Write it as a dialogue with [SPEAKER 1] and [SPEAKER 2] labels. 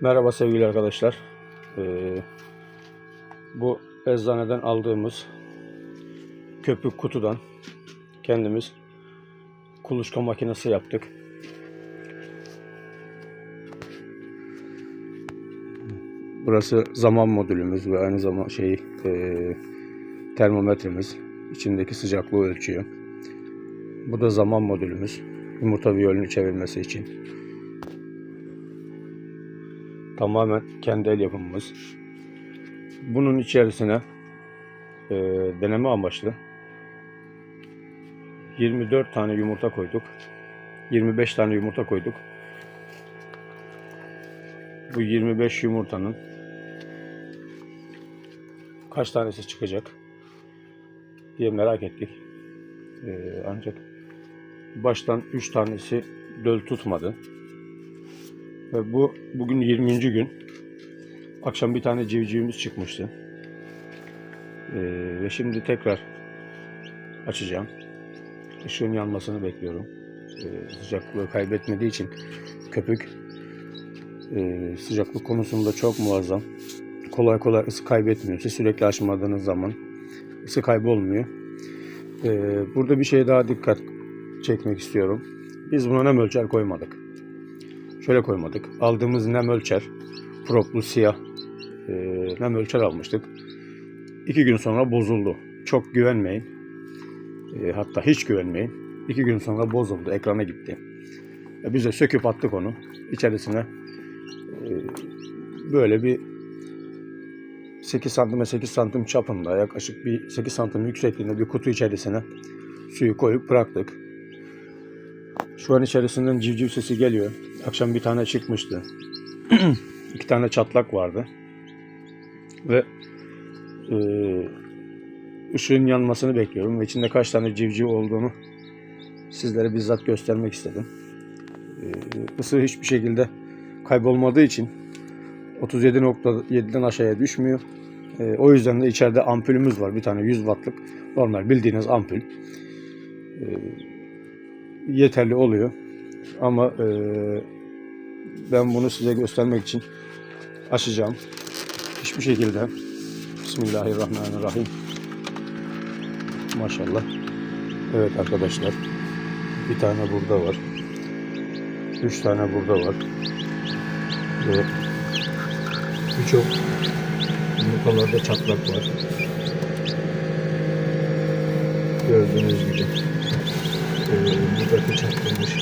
[SPEAKER 1] Merhaba sevgili arkadaşlar. Ee, bu eczaneden aldığımız köpük kutudan kendimiz kuluçka makinesi yaptık. Burası zaman modülümüz ve aynı zaman şey e, termometremiz içindeki sıcaklığı ölçüyor. Bu da zaman modülümüz yumurta viyolünü çevirmesi için. Tamamen kendi el yapımımız. Bunun içerisine e, deneme amaçlı 24 tane yumurta koyduk. 25 tane yumurta koyduk. Bu 25 yumurtanın kaç tanesi çıkacak diye merak ettik. E, ancak baştan 3 tanesi döl tutmadı. Ve bu bugün 20. gün. Akşam bir tane civcivimiz çıkmıştı. Ee, ve şimdi tekrar açacağım. Işığın yanmasını bekliyorum. Ee, sıcaklığı kaybetmediği için köpük e, sıcaklık konusunda çok muazzam. Kolay kolay ısı kaybetmiyor. Siz sürekli açmadığınız zaman ısı kaybolmuyor. Ee, burada bir şey daha dikkat çekmek istiyorum. Biz buna nem ölçer koymadık. Şöyle koymadık. Aldığımız nem ölçer, proplu siyah e, nem ölçer almıştık. İki gün sonra bozuldu. Çok güvenmeyin. E, hatta hiç güvenmeyin. İki gün sonra bozuldu. Ekrana gitti. E, biz de söküp attık onu. İçerisine e, böyle bir 8 santime 8 santim çapında yaklaşık bir 8 santim yüksekliğinde bir kutu içerisine suyu koyup bıraktık. Şu an içerisinden civciv sesi geliyor. Akşam bir tane çıkmıştı. İki tane çatlak vardı. Ve e, ışığın yanmasını bekliyorum. Ve içinde kaç tane civciv olduğunu sizlere bizzat göstermek istedim. E, ısı hiçbir şekilde kaybolmadığı için 37.7'den aşağıya düşmüyor. E, o yüzden de içeride ampulümüz var. Bir tane 100 wattlık normal bildiğiniz ampul. E, yeterli oluyor. Ama e, ben bunu size göstermek için açacağım. Hiçbir şekilde Bismillahirrahmanirrahim. Maşallah. Evet arkadaşlar. Bir tane burada var. Üç tane burada var. Ve birçok yumurtalarda çatlak var. Gördüğünüz gibi. Ee, buradaki çatlamış